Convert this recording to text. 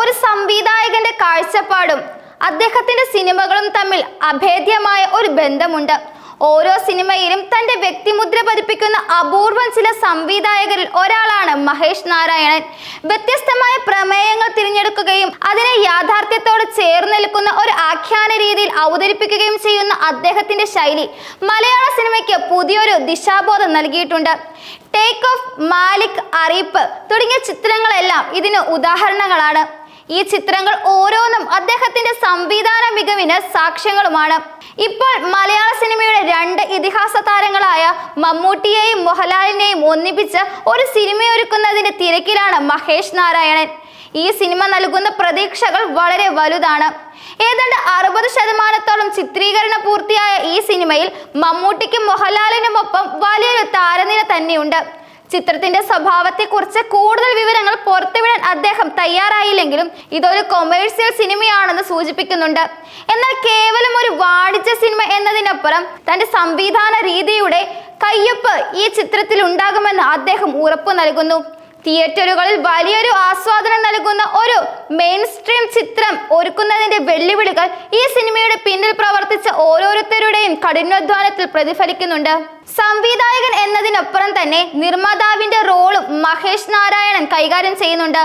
ഒരു സംവിധായകന്റെ കാഴ്ചപ്പാടും അദ്ദേഹത്തിന്റെ സിനിമകളും തമ്മിൽ അഭേദ്യമായ ഒരു ബന്ധമുണ്ട്. ഓരോ സിനിമയിലും തന്റെ വ്യക്തിമുദ്ര പതിപ്പിക്കുന്ന അപൂർവം ചില സംവിധായകരിൽ ഒരാളാണ് മഹേഷ് നാരായണൻ. വ്യത്യസ്തമായ പ്രമേയങ്ങൾ തിരഞ്ഞെടുക്കുകയും അതിനെ യാഥാർത്ഥ്യത്തോട് ചേർന്ന് നിൽക്കുന്ന ഒരു ആഖ്യാന രീതിയിൽ അവതരിപ്പിക്കുകയും ചെയ്യുന്ന അദ്ദേഹത്തിന്റെ ശൈലി മലയാള സിനിമയ്ക്ക് പുതിയൊരു ദിശാബോധം നൽകിയിട്ടുണ്ട്. ടേക്ക് ഓഫ് മാലിക് അറിയിപ്പ് തുടങ്ങിയ ചിത്രങ്ങളെല്ലാം ഇതിന് ഉദാഹരണങ്ങളാണ്. ഈ ചിത്രങ്ങൾ ഓരോന്നും അദ്ദേഹത്തിന്റെ സംവിധാന മികവിന് സാക്ഷ്യങ്ങളുമാണ്. ഇപ്പോൾ മലയാള സിനിമയുടെ രണ്ട് ഇതിഹാസ താരങ്ങളായ മമ്മൂട്ടിയെയും മോഹൻലാലിനെയും ഒന്നിപ്പിച്ച് ഒരു സിനിമയൊരുക്കുന്നതിന്റെ തിരക്കിലാണ് മഹേഷ് നാരായണൻ. ഈ സിനിമ നൽകുന്ന പ്രതീക്ഷകൾ വളരെ വലുതാണ്. ഏതാണ്ട് അറുപത് ശതമാനത്തോളം ചിത്രീകരണം പൂർത്തിയായ ഈ സിനിമയിൽ മമ്മൂട്ടിക്കും മോഹൻലാലിനുമൊപ്പം വലിയൊരു താരനിര തന്നെയുണ്ട്. ചിത്രത്തിന്റെ സ്വഭാവത്തെക്കുറിച്ച് കൂടുതൽ വിവരങ്ങൾ പുറത്തുവിടാൻ അദ്ദേഹം തയ്യാറായില്ലെങ്കിലും ഇതൊരു കൊമേഴ്സ്യൽ സിനിമയാണെന്ന് സൂചിപ്പിക്കുന്നുണ്ട്. എന്നാൽ കേവലം ഒരു വാണിജ്യ സിനിമ എന്നതിനപ്പുറം തന്റെ സംവിധാന രീതിയുടെ കയ്യൊപ്പ് ഈ ചിത്രത്തിൽ ഉണ്ടാകുമെന്ന് അദ്ദേഹം ഉറപ്പു നൽകുന്നു. തിയേറ്ററുകളിൽ വലിയൊരു ആസ്വാദനം നൽകുന്ന ഒരു മെയിൻ സ്ട്രീം ചിത്രം ഒരുക്കുന്നതിന്റെ വെല്ലുവിളികൾ ഈ സിനിമയുടെ പിന്നിൽ പ്രവർത്തിച്ച ഓരോരുത്തരുടെയും കഠിനാധ്വാനത്തിൽ പ്രതിഫലിക്കുന്നുണ്ട്. സംവിധായകൻ എന്നതിനപ്പുറം തന്നെ നിർമ്മാതാവിന്റെ റോളും മഹേഷ് നാരായണൻ കൈകാര്യം ചെയ്യുന്നുണ്ട്.